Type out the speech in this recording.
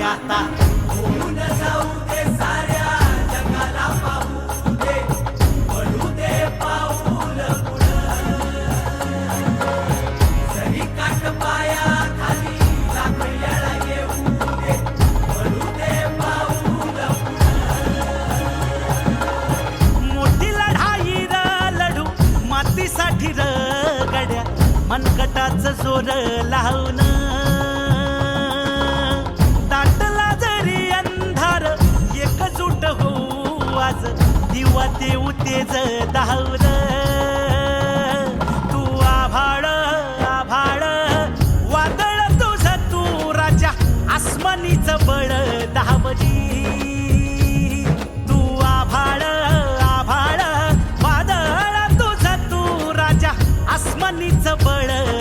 आता. होऊन जाऊ दे साऱ्या जगाला पाहू दे पडू दे पाऊल काट पाया खाली येऊ दे पडू दे पाऊल मोठी लढाई र लढू मातीसाठी र गड्या. मनकटाच जोर लावून दिवा ते उतेज धावल. तू आभाळ आभाळ. वादळ तुझ तू राजा आसमानीच बळ धावली. तू आभाळ आभाळ. वादळ तुझ तू राजा आसमानीच बळ